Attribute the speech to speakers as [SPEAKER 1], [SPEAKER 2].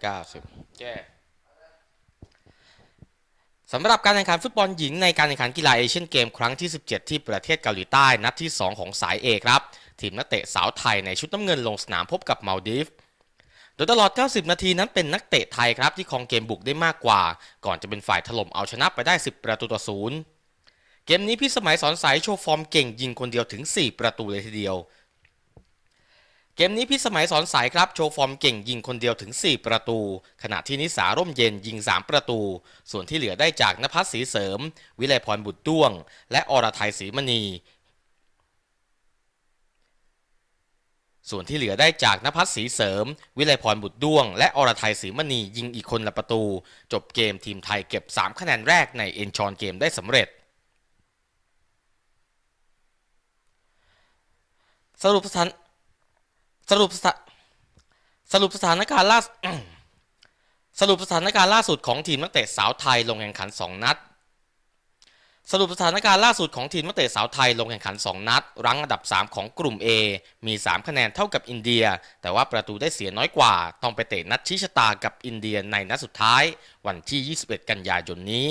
[SPEAKER 1] 90แก้สำหรับการแข่งขันฟุตบอลหญิงในการแข่งขันกีฬาเอเชียนเกมครั้งที่ 17 ที่ประเทศเกาหลีใต้นัดที่ 2 ของสายเอครับ ทีมนักเตะสาวไทยในชุดน้ำเงินลงสนามพบกับมาลดีฟโดยตลอด 90 นาทีนั้นเป็นนักเตะไทยครับที่ครองเกมบุกได้มากกว่า ก่อนจะเป็นฝ่ายถล่มเอาชนะไปได้ 10 ประตูต่อศูนย์เกมนี้พี่สมัยสอนสายโชว์ฟอร์มเก่งยิงคนเดียวถึง 4 ประตูเลยทีเดียว เกมนี้พี่สมัยสอนสายครับโชว์ฟอร์มเก่งยิงคนเดียวถึง 4 ประตู ขณะที่นิสาร่มเย็นยิง 3 ประตู ส่วนที่เหลือได้จากนภัสศรีเสริม วิไลพรบุตรด้วง และอรไทยศรีมณี ส่วนที่เหลือได้จากนภัสศรีเสริม วิไลพรบุตรด้วง และอรไทยศรีมณียิงอีกคนละประตู จบเกมทีมไทยเก็บ 3 คะแนนแรกในเอ็นชอนเกมได้สำเร็จสรุปสถาน สรุปสสรุปสถานการณ์ล่าสสรุปสถานการณ์ล่าสุดของทีมนักเตะสาวไทยลงแข่งขัน 2 นัด สรุปสถานการณ์ล่าสุดของทีมนักเตะสาวไทยลงแข่งขัน 2 นัด รั้งอันดับ 3 ของกลุ่ม A มี 3 คะแนนเท่ากับอินเดีย แต่ว่าประตูได้เสียน้อยกว่า ต้องไปเตะนัดชี้ชะตากับอินเดียในนัดสุดท้าย วันที่ 21 กันยายนนี้